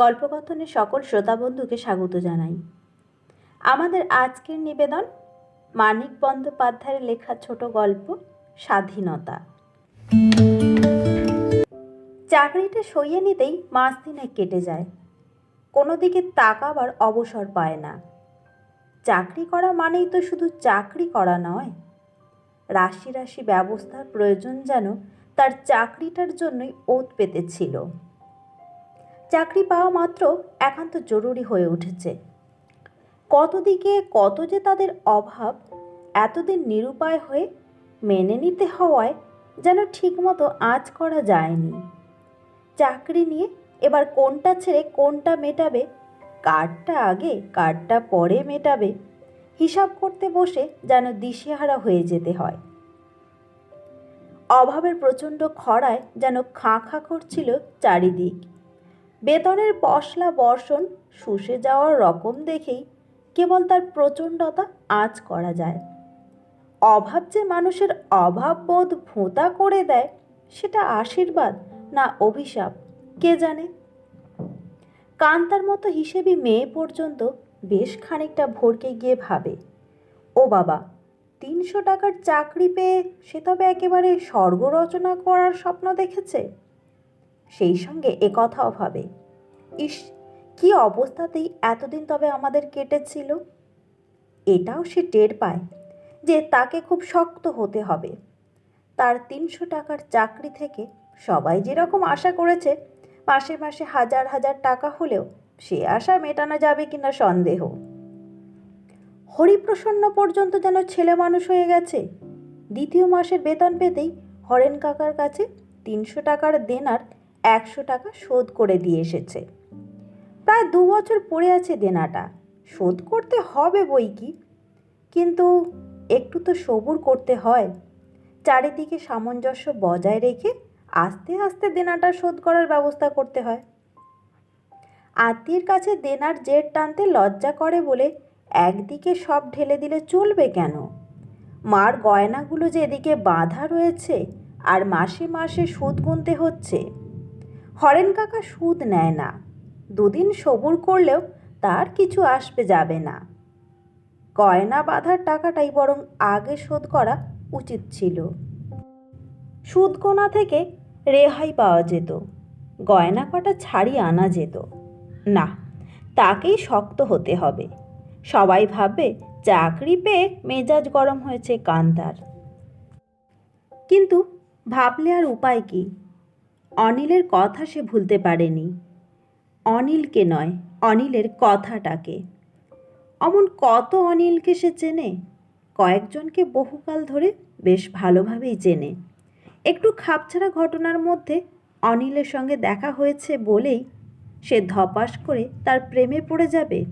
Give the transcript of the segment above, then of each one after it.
গল্পকথনের সকল শ্রোতা বন্ধুকে স্বাগত জানাই। আমাদের আজকের নিবেদন মানিক বন্দ্যোপাধ্যায়ের লেখা ছোট গল্প স্বাধীনতা। চাকরিটা সইয়ে নিতেই মাস দিনে কেটে যায়। কোনো দিকে তাকাবার অবসর পায় না। চাকরি করা মানেই তো শুধু চাকরি করা নয়। রাশি রাশি ব্যবস্থার প্রয়োজন যেন তার চাকরিটার জন্যই ওত পেতেছিল চাকরি পাওয়া মাত্র একান্ত জরুরি হয়ে উঠেছে। কত দিকে কত যে তাদের অভাব, এতদিন নিরুপায় হয়ে মেনে নিতে হওয়ায় যেন ঠিকমতো আঁচ করা যায়নি। চাকরি নিয়ে এবার কোনটা ছেড়ে কোনটা মেটাবে কার্ডটা আগে কার্ডটা পরে মেটাবে, হিসাব করতে বসে যেন দিশেহারা হয়ে যেতে হয়। অভাবের প্রচণ্ড খরায় যেন খাঁ খাঁ করছিল চারিদিক। বেতনের পশলা বর্ষণ, শুষে যাওয়ার রকম দেখেই কেবল তার প্রচণ্ডতা আঁচ করা যায়। অভাব যে মানুষের অভাববোধ ভোঁতা করে দেয়, সেটা আশীর্বাদ না অভিশাপ, কে জানে? কান্তার মতো হিসেবে মেয়ে পর্যন্ত বেশ খানিকটা ভরকে গিয়ে ভাবে, ও বাবা, তিনশো টাকার চাকরি পেয়ে সে তবে একেবারে স্বর্গ রচনা করার স্বপ্ন দেখেছে? সেই সঙ্গে এ কথাও ভাবে, ইস, কি অবস্থাতেই এতদিন তবে আমাদের কেটেছিল? এটাও সে টের পায় যে তাকে খুব শক্ত হতে হবে। তার তিনশো টাকার চাকরি থেকে সবাই যেরকম আশা করেছে, মাসে মাসে হাজার হাজার টাকা হলেও সে আশা মেটানো যাবে কিনা সন্দেহ। হরিপ্রসন্ন পর্যন্ত যেন ছেলে মানুষ হয়ে গেছে, দ্বিতীয় মাসের বেতন পেতেই হরেন কাকার কাছে তিনশো টাকার দেনার একশো টাকা শোধ করে দিয়ে এসেছে। প্রায় দু বছর পড়ে আছে দেনাটা। শোধ করতে হবে বই কি? কিন্তু একটু তো সবুর করতে হয়। চারিদিকে সামঞ্জস্য বজায় রেখে আস্তে আস্তে দেনাটা শোধ করার ব্যবস্থা করতে হয়। আত্মীয়ের কাছে দেনার জের টানতে লজ্জা করে বলে একদিকে সব ঢেলে দিলে চলবে কেন? মার গয়নাগুলো যে এদিকে বাঁধা রয়েছে আর মাসে মাসে সুদ গুনতে হচ্ছে। হরেন কাকা সুদ নেয় না। দুদিন সবুর করলেও তার কিছু আসবে যাবে না। গয়না বাঁধার টাকাটাই বরং আগে শোধ করা উচিত ছিল। সুদ গোনা থেকে রেহাই পাওয়া যেত। গয়না কটা ছাড়িয়ে আনা যেত। না, তাকেই শক্ত হতে হবে। সবাই ভাববে চাকরি পেয়ে মেজাজ গরম হয়েছে কান্তার। কিন্তু ভাবলে আর উপায় কি? অনিলের কথা সে ভুলতে পারেনি। অনিলকে নয়, অনিলের কথাটাকে। অমন কত অনিলকে সে চেনে? কয়েকজনকে বহুকাল ধরে বেশ ভালোভাবেই চেনে। একটু খাপছাড়া ঘটনার মধ্যে অনিলের সঙ্গে দেখা হয়েছে বলেই সে ধপাস করে তার প্রেমে পড়ে যাবে।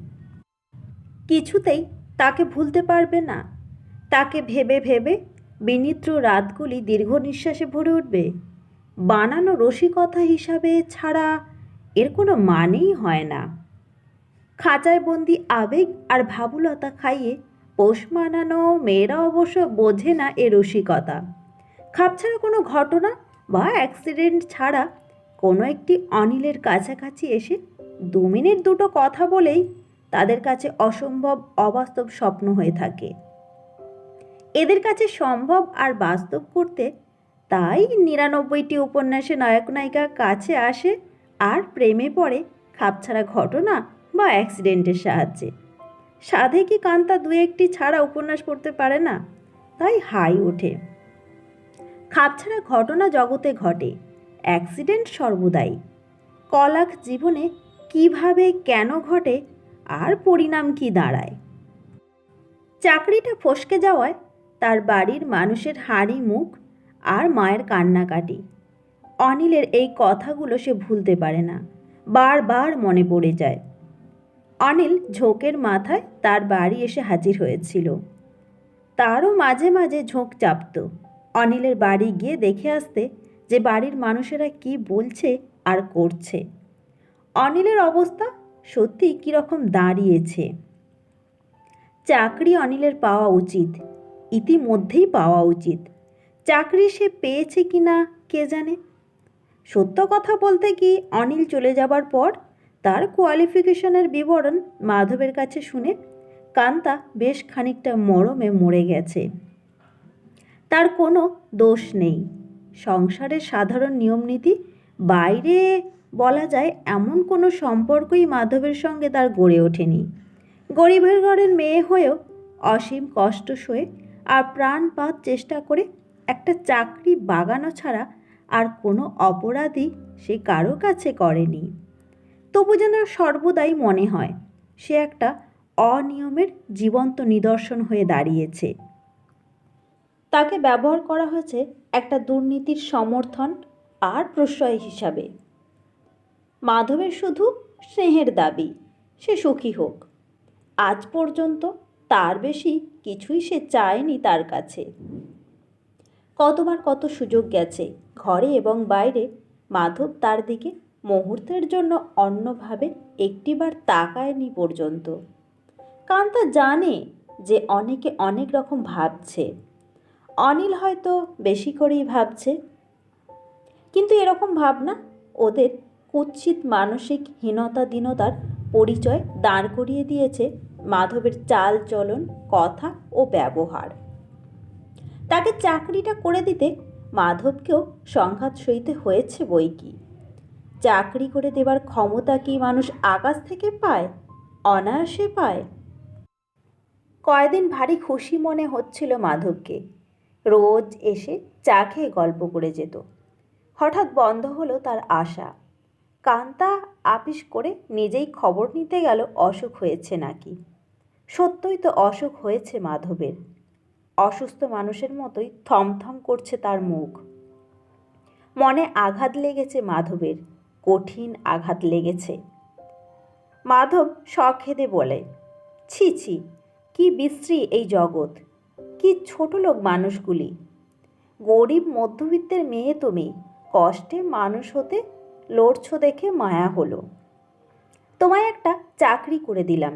কিছুতেই তাকে ভুলতে পারবে না। তাকে ভেবে ভেবে বিনিদ্র রাতগুলি দীর্ঘ নিঃশ্বাসে ভরে উঠবে। বানানো রসিকতা হিসাবে ছাড়া এর কোনো মানেই হয় না। খাঁচায় বন্দি আবেগ আর ভাবুলতা খাইয়ে পোষ মানানো মেয়েরা অবশ্য বোঝে না এ রসিকতা। খাপছাড়া কোনো ঘটনা বা অ্যাক্সিডেন্ট ছাড়া কোনো একটি অনিলের কাছাকাছি এসে দু মিনিট দুটো কথা বলেই তাদের কাছে অসম্ভব অবাস্তব স্বপ্ন হয়ে থাকে। এদের কাছে সম্ভব আর বাস্তব করতে তাই নিরানব্বইটি উপন্যাসে নায়ক নায়িকা কাছে আসে আর প্রেমে পড়ে খাপছাড়া ঘটনা বা অ্যাক্সিডেন্টের সাহায্যে। সাধে কি কান্তা দু একটি ছাড়া উপন্যাস পড়তে পারে না? তাই হাই ওঠে। খাপছাড়া ঘটনা জগতে ঘটে, অ্যাক্সিডেন্ট সর্বদাই। কলাক জীবনে কীভাবে কেন ঘটে আর পরিণাম কি দাঁড়ায়? চাকরিটা ফসকে যাওয়ায় তার বাড়ির মানুষের হাড়ি মুখ আর মায়ের কান্নাকাটি। অনিলের এই কথাগুলো সে ভুলতে পারে না, বারবার মনে পড়ে যায়। অনিল ঝোঁকের মাথায় তার বাড়ি এসে হাজির হয়েছিল। তারও মাঝে মাঝে ঝোঁক চাপত। অনিলের বাড়ি গিয়ে দেখে আসতে যে বাড়ির মানুষেরা কি বলছে আর করছে। অনিলের অবস্থা সত্যি কীরকম দাঁড়িয়েছে। চাকরি অনিলের পাওয়া উচিত, ইতিমধ্যেই পাওয়া উচিত। চাকরি সে পেয়েছে কি না, কে জানে? সত্য কথা বলতে কি অনিল চলে যাবার পর তার কোয়ালিফিকেশনের বিবরণ মাধবের কাছে শুনে কান্তা বেশ খানিকটা মরমে মরে গেছে। তার কোনো দোষ নেই। সংসারের সাধারণ নিয়মনীতি, বাইরে বলা যায় এমন কোনো সম্পর্কই মাধবের সঙ্গে তার গড়ে ওঠেনি। গরিবের ঘরের মেয়ে হয়েও অসীম কষ্ট সয়ে আর প্রাণপাত চেষ্টা করে একটা চাকরি বাগানো ছাড়া আর কোনো অপরাধই সে কারও কাছে করেনি। তবু যেন সর্বদাই মনে হয়, সে একটা অনিয়মের জীবন্ত নিদর্শন হয়ে দাঁড়িয়েছে। তাকে ব্যবহার করা হয়েছে একটা দুর্নীতির সমর্থন আর প্রশ্রয় হিসাবে। মাধবের শুধু স্নেহের দাবি, সে সুখী হোক। আজ পর্যন্ত তার বেশি কিছুই সে চায়নি তার কাছে। কতবার কত সুযোগ গেছে, ঘরে এবং বাইরে। মাধব তার দিকে মুহূর্তের জন্য অন্যভাবে একটিবার তাকায়নি পর্যন্ত। কান্তা জানে যে অনেকে অনেক রকম ভাবছে। অনিল হয়তো বেশি করেই ভাবছে। কিন্তু এরকম ভাবনা ওদের কুৎসিত মানসিক হীনতা দীনতার পরিচয় দাঁড় করিয়ে দিয়েছে মাধবের চাল চলন কথা ও ব্যবহার। তাকে চাকরিটা করে দিতে মাধবকেও সংঘাত সইতে হয়েছে বই কি? চাকরি করে দেবার ক্ষমতা কি মানুষ আকাশ থেকে পায়? অনায়াসে পায়? কয়দিন ভারী খুশি মনে হচ্ছিল মাধবকে। রোজ এসে চা খেয়ে গল্প করে যেত। হঠাৎ বন্ধ হলো তার আশা। কান্তা আপিস করে নিজেই খবর নিতে গেল, অসুখ হয়েছে নাকি? সত্যই তো অসুখ হয়েছে মাধবের। অসুস্থ মানুষের মতোই থমথম করছে তার মুখ। মনে আঘাত লেগেছে মাধবের, কঠিন আঘাত লেগেছে। মাধব সখেদে বলে, ছি ছি, কি বিশ্রী এই জগৎ, কি ছোট লোক মানুষগুলি। গরিব মধ্যবিত্তের মেয়ে তুমি, কষ্টে মানুষ হতে লড়ছো দেখে মায়া হলো। তোমায় একটা চাকরি করে দিলাম।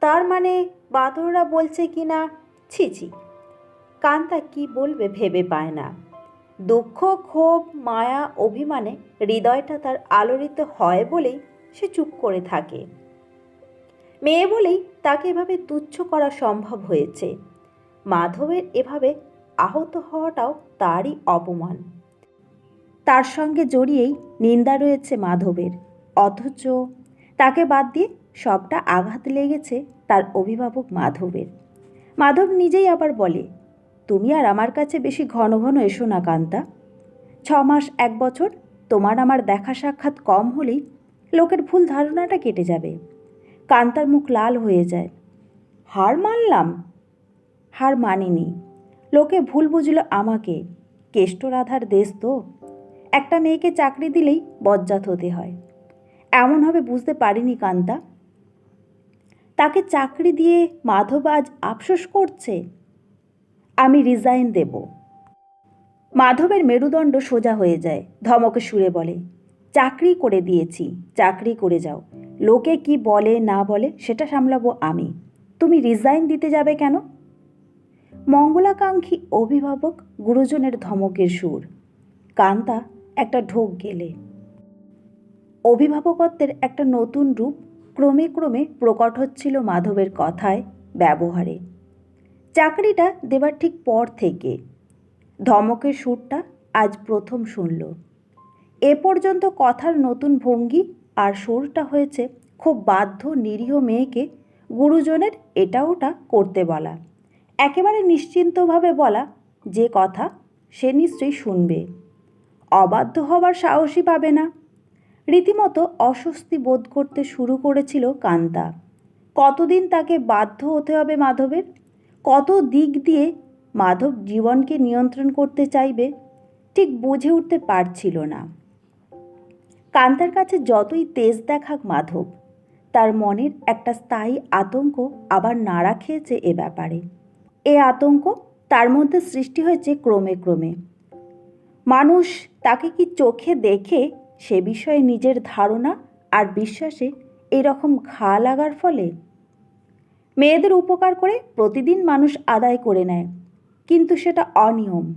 তার মানে বাঁদররা বলছে কি না ছি ছি কান্তা কি বলবে ভেবে পায় না। দুঃখ, ক্ষোভ, মায়া, অভিমানে হৃদয়টা তার আলোড়িত হয় বলেই সে চুপ করে থাকে। মেয়ে বলেই তাকে এভাবে তুচ্ছ করা সম্ভব হয়েছে। মাধবের এভাবে আহত হওয়াটাও তারই অপমান। তার সঙ্গে জড়িয়েই নিন্দা রয়েছে মাধবের, অথচ তাকে বাদ দিয়ে সবটা আঘাত লেগেছে তার অভিভাবক মাধবের। মাধব নিজেই আবার বলে তুমি আর আমার কাছে বেশি ঘন ঘন এসো না, কান্তা। ছ মাস, এক বছর, তোমার আমার দেখা সাক্ষাৎ কম হলেই লোকের ভুল ধারণাটা কেটে যাবে। কান্তার মুখ লাল হয়ে যায়। হার মানলাম? হার মানিনি। লোকে ভুল বুঝল আমাকে। কেষ্ট রাধার দেশ তো। একটা মেয়েকে চাকরি দিলেই বজ্জাত হতে হয়। এমন হবে বুঝতে পারিনি, কান্তা। তাকে চাকরি দিয়ে মাধব আজ আফসোস করছে? আমি রিজাইন দেব। মাধবের মেরুদণ্ড সোজা হয়ে যায়। ধমকে সুরে বলে, চাকরি করে দিয়েছি, চাকরি করে যাও। লোকে কি বলে, না বলে, সেটা সামলাবো আমি। তুমি রিজাইন দিতে যাবে কেন? মঙ্গলাকাঙ্ক্ষী অভিভাবক গুরুজনের ধমকের সুর। কান্তা একটা ঢোক গেলে। অভিভাবকত্বের একটা নতুন রূপ ক্রমে ক্রমে প্রকট হচ্ছিল মাধবের কথায়, ব্যবহারে। চাকরিটা দেবার ঠিক পর থেকে। ধমকের সুরটা আজ প্রথম শুনল। এ পর্যন্ত কথার নতুন ভঙ্গি আর সুরটা হয়েছে খুব বাধ্য, নিরীহ মেয়েকে গুরুজনের এটা ওটা করতে বলা। একেবারে নিশ্চিন্তভাবে বলা যে কথা সে নিশ্চয়ই শুনবে। অবাধ্য হবার সাহসই পাবে না। রীতিমতো অস্বস্তি বোধ করতে শুরু করেছিল কান্তা। কতদিন তাকে বাধ্য হতে হবে মাধবের? কত দিক দিয়ে মাধব জীবনকে নিয়ন্ত্রণ করতে চাইবে ঠিক বুঝে উঠতে পারছিল না। কান্তার কাছে যতই তেজ দেখাক মাধব, তার মনের একটা স্থায়ী আতঙ্ক আবার নাড়া খেয়েছে এ ব্যাপারে। এ আতঙ্ক তার মধ্যে সৃষ্টি হয়েছে ক্রমে ক্রমে। মানুষ তাকে কি চোখে দেখে সে বিষয়ে নিজের ধারণা আর বিশ্বাসে এরকম ঘা লাগার ফলে? মেয়েদের উপকার করে প্রতিদিন মানুষ আদায় করে নেয়। কিন্তু সেটা অনিয়ম।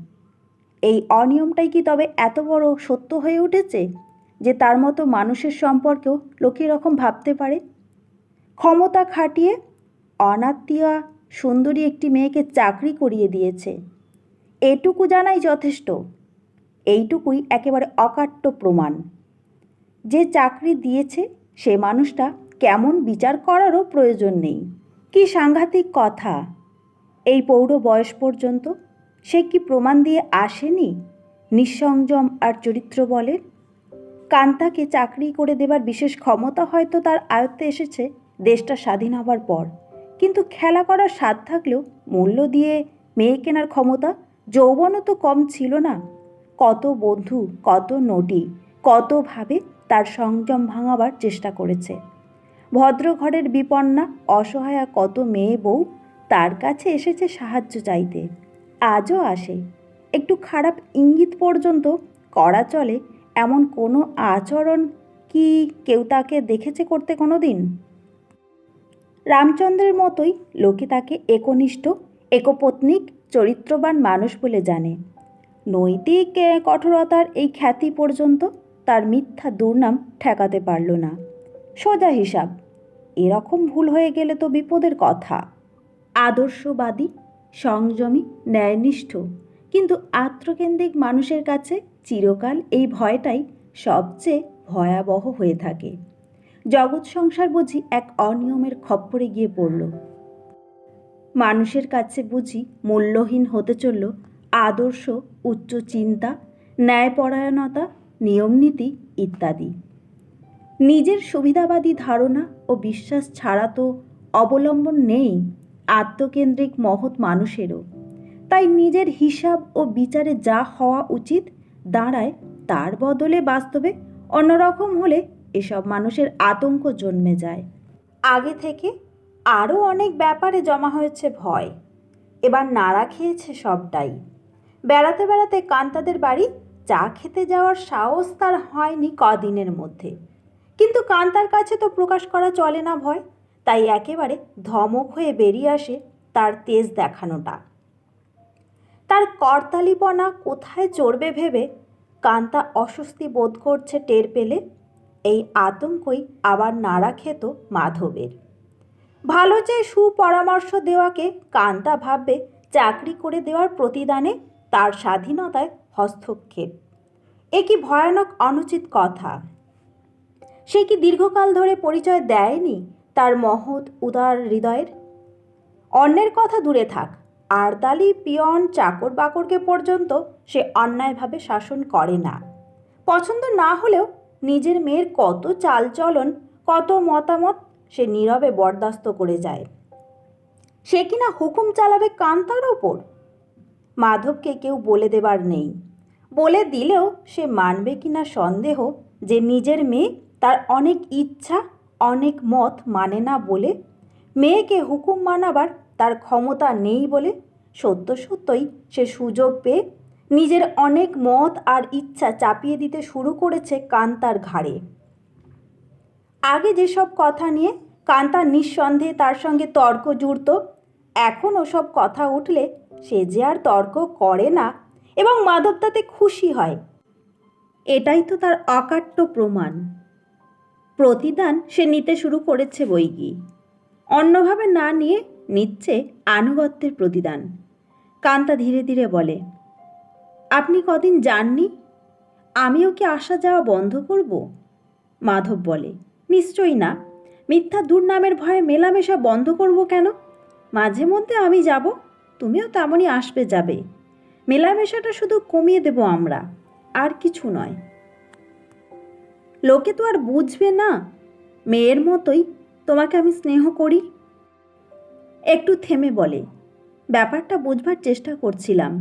এই অনিয়মটাই কি তবে এত বড় সত্য হয়ে উঠেছে যে তার মতো মানুষের সম্পর্কেও লোকে এরকম ভাবতে পারে? ক্ষমতা খাটিয়ে অনাত্মীয়া সুন্দরী একটি মেয়েকে চাকরি করিয়ে দিয়েছে। এটুকু জানাই যথেষ্ট। এইটুকুই একেবারে অকাট্য প্রমাণ। যে চাকরি দিয়েছে সে মানুষটা কেমন বিচার করারও প্রয়োজন নেই। কি সাংঘাতিক কথা? এই পৌর বয়স পর্যন্ত সে কি প্রমাণ দিয়ে আসেনি? নিঃসংযম আর চরিত্র বলে কান্তাকে চাকরি করে দেবার বিশেষ ক্ষমতা হয়তো তার আয়ত্তে এসেছে দেশটা স্বাধীন হবার পর। কিন্তু খেলা করার স্বাদ থাকলেও মূল্য দিয়ে মেয়ে কেনার ক্ষমতা যৌবনও তো কম ছিল না। কত বন্ধু, কত নটি, কতভাবে তার সংযম ভাঙাবার চেষ্টা করেছে। ভদ্র ঘরের বিপন্না, অসহায়া কত মেয়ে বউ, তার কাছে এসেছে সাহায্য চাইতে। আজও আসে। একটু খারাপ ইঙ্গিত পর্যন্ত করা চলে, এমন কোনো আচরণ কি কেউ তাকে দেখেছে করতে কোনো দিন রামচন্দ্রের মতোই লোকে তাকে একনিষ্ঠ, একপত্নিক, চরিত্রবান মানুষ বলে জানে। নৈতিক কঠোরতার এই খ্যাতি পর্যন্ত তার মিথ্যা দুর্নাম ঠেকাতে পারল না। সোজা হিসাব এরকম ভুল হয়ে গেলে তো বিপদের কথা। আদর্শবাদী, সংযমী, ন্যায়নিষ্ঠ, কিন্তু আত্মকেন্দ্রিক মানুষের কাছে চিরকাল এই ভয়টাই সবচেয়ে ভয়াবহ হয়ে থাকে। জগৎ সংসার বুঝি এক অনিয়মের খপ্পরে গিয়ে পড়ল। মানুষের কাছে বুঝি মূল্যহীন হতে চলল আদর্শ, উচ্চ চিন্তা, ন্যায়পরায়ণতা, নিয়মনীতি ইত্যাদি। নিজের সুবিধাবাদী ধারণা ও বিশ্বাস ছাড়া তো অবলম্বন নেই আত্মকেন্দ্রিক মহৎ মানুষেরও। তাই নিজের হিসাব ও বিচারে যা হওয়া উচিত দাঁড়ায় তার বদলে বাস্তবে অন্যরকম হলে এসব মানুষের আতঙ্ক জন্মে যায়। আগে থেকে আরও অনেক ব্যাপারে জমা হয়েছে ভয়। এবার নাড়া খেয়েছে সবটাই। বেড়াতে বেড়াতে কান্তাদের বাড়ি চা খেতে যাওয়ার সাহস তার হয়নি কদিনের মধ্যে। কিন্তু কান্তার কাছে তো প্রকাশ করা চলে না ভয়। তাই একেবারে ধমক হয়ে বেরিয়ে আসে তার তেজ দেখানোটা। তার করতালিপনা কোথায় চড়বে ভেবে কান্তা অস্বস্তি বোধ করছে টের পেলে এই আতঙ্কই আবার নাড়া খেত মাধবের। ভালো চেয়ে সুপরামর্শ দেওয়াকে কান্তা ভাববে চাকরি করে দেওয়ার প্রতিদানে তার স্বাধীনতায় হস্তক্ষেপ। এ কি ভয়ানক অনুচিত কথা। সে কি দীর্ঘকাল ধরে পরিচয় দেয়নি তার মহৎ, উদার হৃদয়ের? অন্যের কথা দূরে থাক, আরদালি পিয়ন চাকর বাকরকে পর্যন্ত সে অন্যায়ভাবে শাসন করে না। পছন্দ না হলেও নিজের মেয়ের কত চালচলন, কত মতামত সে নীরবে বরদাস্ত করে যায়। সে কিনা হুকুম চালাবে কান্তার ওপর? মাধবকে কেউ বলে দেবার নেই। বলে দিলেও সে মানবে কিনা সন্দেহ যে নিজের মেয়ে তার অনেক ইচ্ছা, অনেক মত মানে না বলে, মেয়েকে হুকুম মানাবার তার ক্ষমতা নেই বলে, সত্য সত্যই সে সুযোগ পেয়ে নিজের অনেক মত আর ইচ্ছা চাপিয়ে দিতে শুরু করেছে কান্তার ঘাড়ে। আগে যেসব কথা নিয়ে কান্তা নিঃসন্দেহে তার সঙ্গে তর্ক জুড়ত, এখন ওসব কথা উঠলে সে যে আর তর্ক করে না এবং মাধব তাতে খুশি হয়। এটাই তো তার অকাট্য প্রমাণ। প্রতিদান সে নিতে শুরু করেছে বই কি অন্যভাবে না নিয়ে নিচ্ছে আনুগত্যের প্রতিদান। কান্তা ধীরে ধীরে বলে, আপনি কদিন যাননি? আমিও কি আসা যাওয়া বন্ধ করব? মাধব বলে, নিশ্চয়ই না। মিথ্যা দুর্নামের ভয়ে মেলামেশা বন্ধ করব কেন? মাঝে মধ্যে আমি যাব, তুমিও তেমনই আসবে যাবে। মেলামেশাটা শুধু কমিয়ে দেব আমরা, আর কিছু নয়। লোকে তো আর বুঝবে না। মেয়ের মতোই তোমাকে আমি স্নেহ করি। একটু থেমে বলে, ব্যাপারটা বুঝবার চেষ্টা করছিলাম।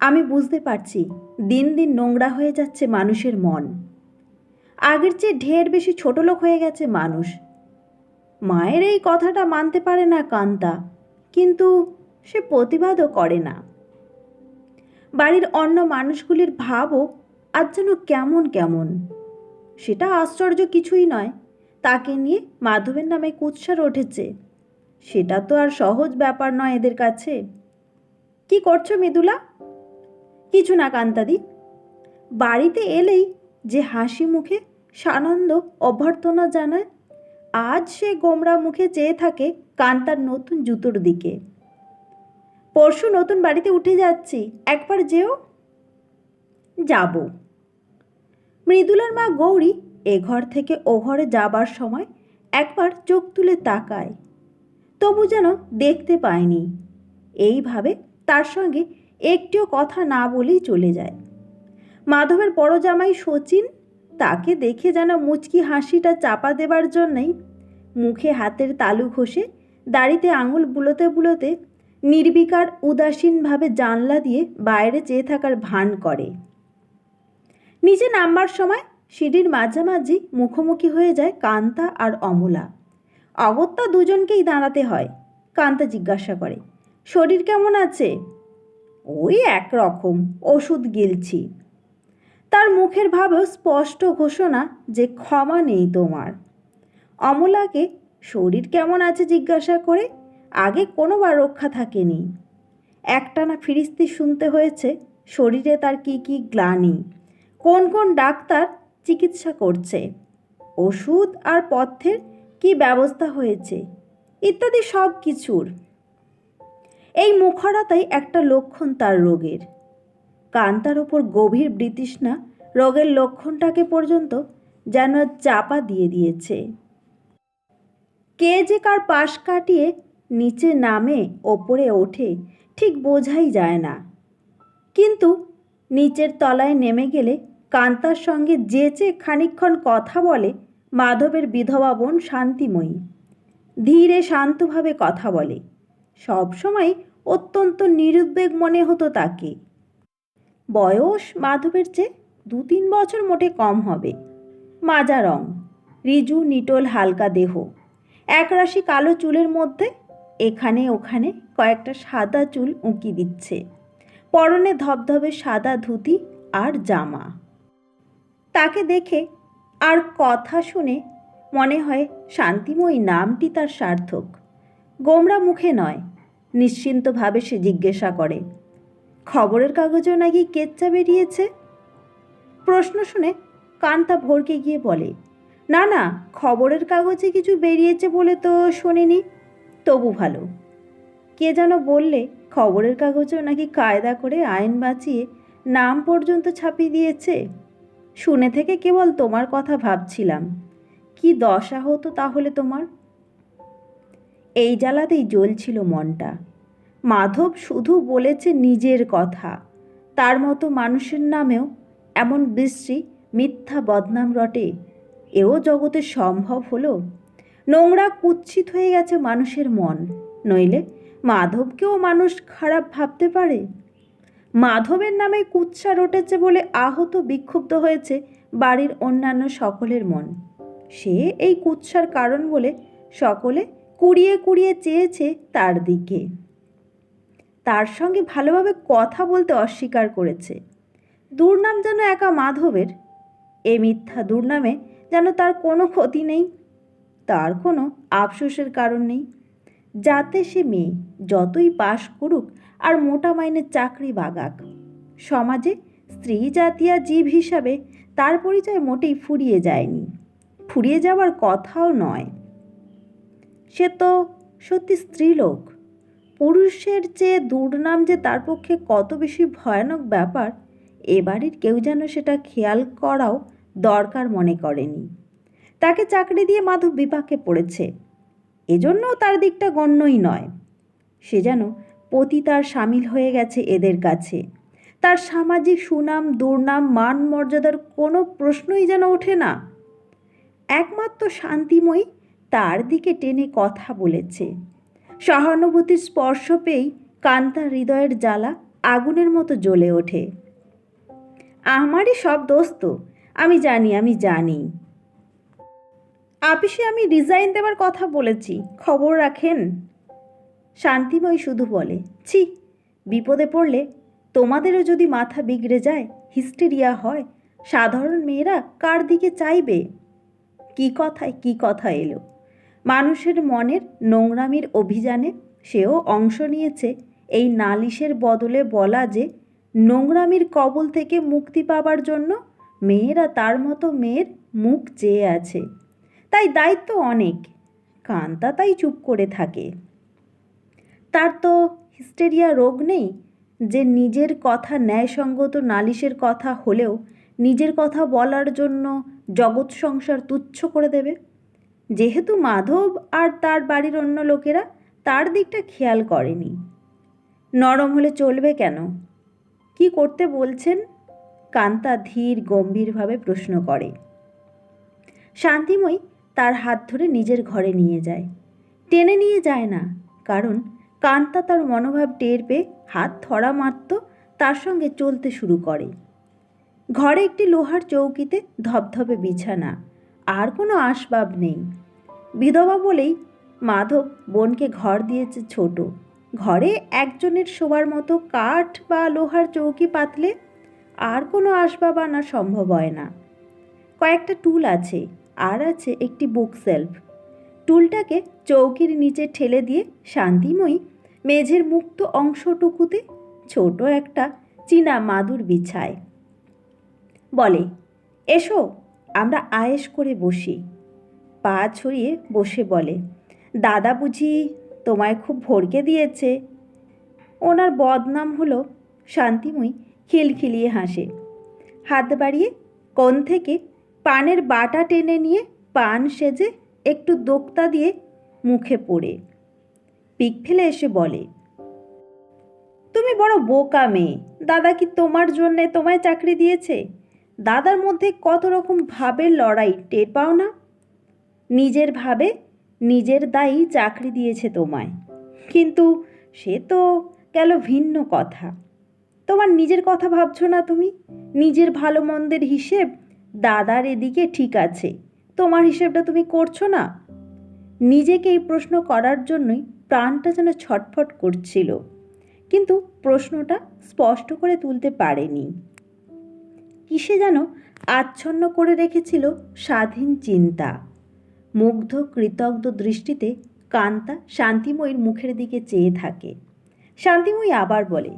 আমি বুঝতে পারছি, দিন দিন নোংরা হয়ে যাচ্ছে মানুষের মন। আগের চেয়ে ঢের বেশি ছোট লোক হয়ে গেছে মানুষ। মায়ের এই কথাটা মানতে পারে না কান্তা, কিন্তু সে প্রতিবাদও করে না। বাড়ির অন্য মানুষগুলির ভাবও আজ যেন কেমন কেমন। সেটা আশ্চর্য কিছুই নয়। তাকে নিয়ে মাধবের নামে কুৎসার উঠেছে সেটা তো আর সহজ ব্যাপার নয় এদের কাছে। কি করছ মৃদুলা? কিছু না কান্তাদি। বাড়িতে এলেই যে হাসি মুখে সানন্দ অভ্যর্থনা জানায়, আজ সে গোমরা মুখে চেয়ে থাকে কান্তার নতুন জুতোর দিকে। পরশু নতুন বাড়িতে উঠে যাচ্ছি, একবার যেও? যাব। মৃদুলার মা গৌরী এ ঘর থেকে ও ঘরে যাবার সময় একবার চোখ তুলে তাকায়। তবু যেন দেখতে পায়নি। এইভাবে তার সঙ্গে একটিও কথা না বলেই চলে যায়। মাধবের বড় জামাই সচিন তাকে দেখে যেন মুচকি হাসিটা চাপা দেবার জন্যই মুখে হাতের তালু ঘষে দাড়িতে আঙুল বুলোতে বুলোতে নির্বিকার উদাসীনভাবে জানলা দিয়ে বাইরে চেয়ে থাকার ভান করে। নিচে নামবার সময় সিঁড়ির মাঝামাঝি মুখোমুখি হয়ে যায় কান্তা আর অমলা। অগত্যা দুজনকেই দাঁড়াতে হয়, কান্তা জিজ্ঞাসা করে, শরীর কেমন আছে? ওই একরকম, ওষুধ গিলছি। তার মুখের ভাবেও স্পষ্ট ঘোষণা যে ক্ষমা নেই তোমার। অমলাকে, শরীর কেমন আছে? জিজ্ঞাসা করে, আগে কোনোবার রক্ষা থাকেনি। একটানা ফিরিস্তি শুনতে হয়েছে, শরীরে তার কি কি গ্লানি? কোন কোন ডাক্তার চিকিৎসা করছে? ওষুধ আর পথ্যের কি ব্যবস্থা হয়েছে? ইত্যাদি সব কিছুর। এই মুখরাতাই একটা লক্ষণ তার রোগের। কান্তার ওপর গভীর বৃতৃষ্ণা রোগের লক্ষণটাকে পর্যন্ত যেন চাপা দিয়ে দিয়েছে। কে যে কার পাশ কাটিয়ে নিচে নামে, ওপরে ওঠে, ঠিক বোঝাই যায় না। কিন্তু নিচের তলায় নেমে গেলে কান্তার সঙ্গে যে যেচে খানিক্ষণ কথা বলে, মাধবের বিধবা বোন শান্তিময়ী। ধীরে শান্তভাবে কথা বলে। সবসময় অত্যন্ত নিরুদ্বেগ মনে হতো তাকে। বয়স মাধবের চেয়ে দু তিন বছর মোটে কম হবে। মাজা রং, রিজু নিটোল হালকা দেহ। একরাশি কালো চুলের মধ্যে এখানে ওখানে কয়েকটা সাদা চুল উঁকি দিচ্ছে। পরনে ধবধবে সাদা ধুতি আর জামা। তাকে দেখে আর কথা শুনে মনে হয় শান্তিময়ী নামটি তার সার্থক। গোমরা মুখে নয়, নিশ্চিন্তভাবে সে জিজ্ঞাসা করে, খবরের কাগজেও নাকি কেচ্চা বেরিয়েছে? প্রশ্ন শুনে কান্তা ভরকে গিয়ে বলে, না না, খবরের কাগজে কিছু বেরিয়েছে বলে তো শুনিনি। তবু ভালো। কে যেন বললে খবরের কাগজেও নাকি কায়দা করে আইন বাঁচিয়ে নাম পর্যন্ত ছাপিয়ে দিয়েছে? শুনে থেকে কেবল তোমার কথা ভাবছিলাম। কি দশা হতো তাহলে তোমার? এই জ্বালাতেই জ্বলছিল মনটা। মাধব শুধু বলেছে নিজের কথা। তার মতো মানুষের নামেও এমন বিশ্রী, মিথ্যা বদনাম রটে। এও জগতে সম্ভব হলো? নোংরা কুচ্ছিত হয়ে গেছে মানুষের মন। নইলে মাধবকেও মানুষ খারাপ ভাবতে পারে? মাধবের নামে কুৎসা রটেছে বলে আহত বিক্ষুব্ধ হয়েছে বাড়ির অন্যান্য সকলের মন। সে এই কুৎসার কারণ বলে সকলে কুড়িয়ে কুড়িয়ে চেয়েছে তার দিকে। তার সঙ্গে ভালোভাবে কথা বলতে অস্বীকার করেছে। দুর্নাম যেন একা মাধবের, এ মিথ্যা দুর্নামে যেন তার কোনো ক্ষতি নেই, তার কোনো আফসোসের কারণ নেই। যাতে সে মেয়ে যতই পাশ করুক আর মোটা মাইনের চাকরি বাগাক। সমাজে স্ত্রী জাতীয় জীব হিসাবে তার পরিচয় মোটেই ফুরিয়ে যায়নি। ফুরিয়ে যাওয়ার কথাও নয়। সে তো সত্যি স্ত্রীলোক। পুরুষের চেয়ে দুর্নাম যে তার পক্ষে কত বেশি ভয়ানক ব্যাপার, এ বাড়ির কেউ যেন সেটা খেয়াল করাও দরকার মনে করেনি। তাকে চাকরি দিয়ে মাধব বিপাকে পড়েছে। এজন্যও তার দিকটা গণ্যই নয়। সে যেন পতিতার সামিল হয়ে গেছে এদের কাছে। তার সামাজিক সুনাম, দুর্নাম, মান, মর্যাদার কোনো প্রশ্নই যেন ওঠে না। একমাত্র শান্তিময়ী তার দিকে টেনে কথা বলেছে। সহানুভূতির স্পর্শ পেয়েই কান্তার হৃদয়ের জ্বালা আগুনের মতো জ্বলে ওঠে। আমারই সব দোস্ত আমি জানি আমি জানি। আপিসে আমি রিজাইন দেওয়ার কথা বলেছি, খবর রাখেন। শান্তিময় শুধু বলে, ছি, বিপদে পড়লে তোমাদেরও যদি মাথা বিগড়ে যায়, হিস্টেরিয়া হয়, সাধারণ মেয়েরা কার দিকে চাইবে? কি কথায়, কি কথা এলো। মানুষের মনের নোংরামির অভিযানে সেও অংশ নিয়েছে এই নালিশের বদলে বলা যে, নোংরামির কবল থেকে মুক্তি পাবার জন্য মেয়েরা তার মতো মেয়ের মুখ চেয়ে আছে। তাই দায়িত্ব অনেক। কান্তা তাই চুপ করে থাকে। তার তো হিস্টেরিয়া রোগ নেই? যে নিজের কথা ন্যায়সঙ্গত নালিশের কথা হলেও নিজের কথা বলার জন্য জগৎ সংসার তুচ্ছ করে দেবে? যেহেতু মাধব আর তার বাড়ির অন্য লোকেরা তার দিকটা খেয়াল করেনি। নরম হলে চলবে কেন? কি করতে বলছেন? কান্তা ধীর গম্ভীরভাবে প্রশ্ন করে। শান্তিময়ী তার হাত ধরে নিজের ঘরে নিয়ে যায়। টেনে নিয়ে যায় না, কারণ কান্তা তার মনোভাব টের পেয়ে হাত ধরা মারত, তার সঙ্গে চলতে শুরু করে। ঘরে একটি লোহার চৌকিতে ধপধপে বিছানা, আর কোনো আসবাব নেই। বিধবা বলেই, মাধব, বোনকে ঘর দিয়েছে ছোট। ঘরে একজনের শোবার মতো কাঠ বা লোহার চৌকি পাতলে আর কোনো আসবাব আনা সম্ভব হয় না। কয়েকটা টুল আছে, আর আছে একটি বুক সেলফ টুলটাকে চৌকির নিচে ঠেলে দিয়ে শান্তিময়ী মেঝের মুক্ত অংশটুকুতে ছোট একটা চীনা মাদুর বিছায়। বলে, এসো, আমরা আয়েস করে বসি। পা ছড়িয়ে বসে বলে, দাদা বুঝি তোমায় খুব ভরকে দিয়েছে। ওনার বদনাম হলো শান্তিময়ী খিলখিলিয়ে হাসে। হাত বাড়িয়ে কোণ থেকে পানের বাটা টেনে নিয়ে পান সেজে একটু দোক্তা দিয়ে মুখে পড়ে। পিক ফেলে এসে বলে, তুমি বড় বোকা মেয়ে, দাদা কি তোমার জন্যে তোমায় চাকরি দিয়েছে? দাদার মধ্যে কত রকম ভাবের লড়াই টের পাও না? নিজের ভাবে নিজের দায়ী চাকরি দিয়েছে তোমায়। কিন্তু সে তো গেল ভিন্ন কথা। তোমার নিজের কথা ভাবছ না তুমি? নিজের ভালো মন্দের হিসেব দাদার এদিকে ঠিক আছে। তোমার হিসেবটা তুমি করছ না? নিজেকে এই প্রশ্ন করার জন্যই প্রাণটা যেন ছটফট করছিল, কিন্তু প্রশ্নটা স্পষ্ট করে তুলতে পারেনি। কিসে যেন আচ্ছন্ন করে রেখেছিল স্বাধীন চিন্তা। মুগ্ধ, কৃতজ্ঞ দৃষ্টিতে কান্তা শান্তিময়ীর মুখের দিকে চেয়ে থাকে। শান্তিময়ী আবার বলে,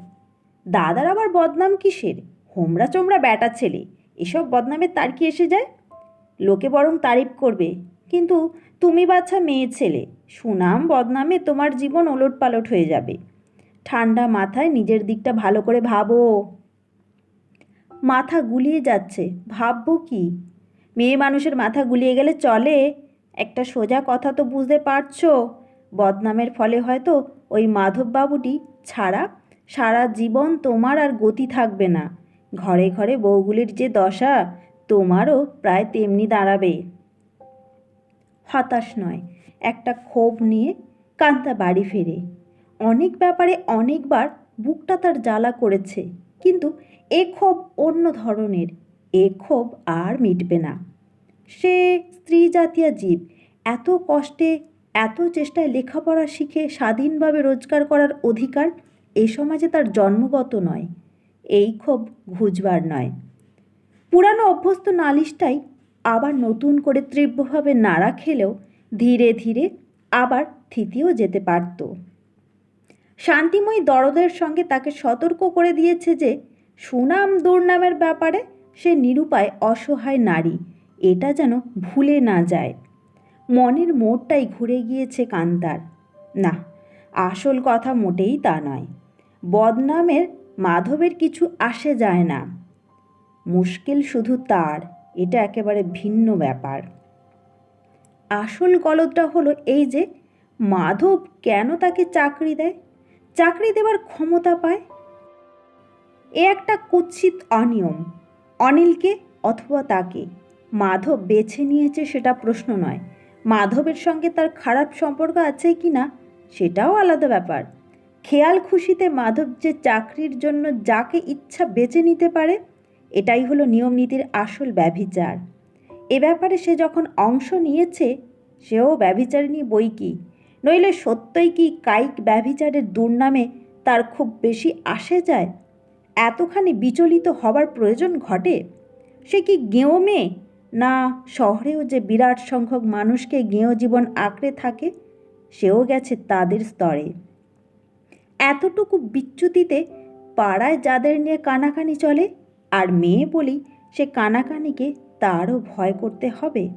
দাদার আবার বদনাম কিসের? হোমরা চোমরা ব্যাটা ছেলে, এসব বদনামের তার কি এসে যায়? লোকে বরং তারিফ করবে, কিন্তু তুমি বাচ্চা মেয়ে ছেলে সুনাম বদনামে তোমার জীবন ওলট পালট হয়ে যাবে। ঠান্ডা মাথায় নিজের দিকটা ভালো করে ভাবো। মাথা গুলিয়ে যাচ্ছে। ভাববো কি? মেয়ে মানুষের মাথা গুলিয়ে গেলে চলে? একটা সোজা কথা তো বুঝতে পারছ। বদনামের ফলে হয়তো ওই মাধববাবুটি ছাড়া সারা জীবন তোমার আর গতি থাকবে না। ঘরে ঘরে বউগুলির যে দশা, তোমারও প্রায় তেমনি দাঁড়াবে। হতাশ নয়। একটা ক্ষোভ নিয়ে কান্তা বাড়ি ফেরে। অনেক ব্যাপারে অনেকবার বুকটা তার জ্বালা করেছে, কিন্তু এ ক্ষোভ অন্য ধরনের, এ ক্ষোভ আর মিটবে না। সে স্ত্রী জাতীয় জীব, এত কষ্টে, এত চেষ্টায় লেখাপড়া শিখে স্বাধীনভাবে রোজগার করার অধিকার এ সমাজে তার জন্মগত নয়, এই ক্ষোভ ঘুজবার নয়। পুরানো অভ্যস্ত নালিশটাই আবার নতুন করে তীব্রভাবে নাড়া খেলেও ধীরে ধীরে আবার থিতিও যেতে পারত। শান্তিময়ী দরদের সঙ্গে তাকে সতর্ক করে দিয়েছে যে, সুনাম দুর্নামের ব্যাপারে সে নিরুপায়, অসহায় নারী, এটা যেন ভুলে না যায়। মনের মোড়টাই ঘুরে গিয়েছে কান্তার। না, আসল কথা মোটেই তা নয়। বদনামের, মাধবের কিছু আসে যায় না। মুশকিল শুধু তার, এটা একেবারে ভিন্ন ব্যাপার। আসল গলদটা হলো এই যে, মাধব কেন তাকে চাকরি দেয়? চাকরি দেওয়ার ক্ষমতা পায়? এ একটা কুৎসিত অনিয়ম। অনিলকে অথবা তাকে। মাধব বেছে নিয়েছে সেটা প্রশ্ন নয়। মাধবের সঙ্গে তার খারাপ সম্পর্ক আছে কি না, সেটাও আলাদা ব্যাপার। খেয়াল খুশিতে মাধব যে চাকরির জন্য যাকে ইচ্ছা বেছে নিতে পারে, এটাই হলো নিয়মনীতির আসল ব্যভিচার। এ ব্যাপারে সে যখন অংশ নিয়েছে, সেও ব্যভিচারিণী বই কি? নইলে সত্যই কি কায়িক ব্যভিচারের দুর্নামে তার খুব বেশি আসে যায়? এতখানি বিচলিত হবার প্রয়োজন ঘটে? সে কি গেঁয়ো মেয়ে? না, শহরেও যে বিরাট সংখ্যক মানুষকে গেঁয়ো জীবন আঁকড়ে থাকে, সেও গেছে তাদের স্তরে। এতটুকু বিচ্যুতিতে পাড়ায় যাদের নিয়ে কানাকানি চলে, আর মেয়ে বলি, সে কানাকানিকে তারও ভয় করতে হবে?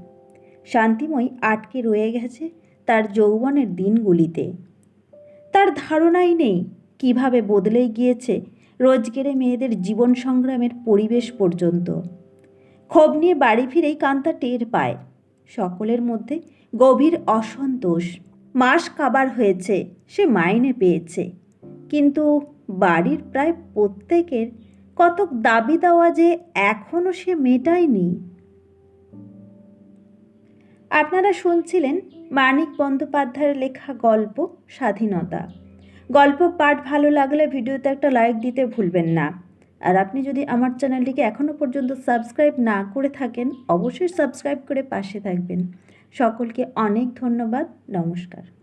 শান্তিময়ী আটকে রয়ে গেছে তার যৌবনের দিনগুলিতে। তার ধারণাই নেই কীভাবে বদলে গিয়েছে রোজগেরে মেয়েদের জীবন সংগ্রামের পরিবেশ পর্যন্ত। ক্ষোভ নিয়ে বাড়ি ফিরেই কান্তা টের পায়। সকলের মধ্যে গভীর অসন্তোষ। মাস কাবার হয়েছে, সে মাইনে পেয়েছে। কিন্তু বাড়ির প্রায় প্রত্যেকের কতক দাবি দেওয়া যে এখনও সে মেটায়নি? আপনারা শুনছিলেন মানিক বন্দ্যোপাধ্যায়ের লেখা গল্প স্বাধীনতা। গল্প পাঠ ভালো লাগলে ভিডিওতে একটা লাইক দিতে ভুলবেন না। আর আপনি যদি আমার চ্যানেলটিকে এখনও পর্যন্ত সাবস্ক্রাইব না করে থাকেন, অবশ্যই সাবস্ক্রাইব করে পাশে থাকবেন। সকলকে অনেক ধন্যবাদ, নমস্কার।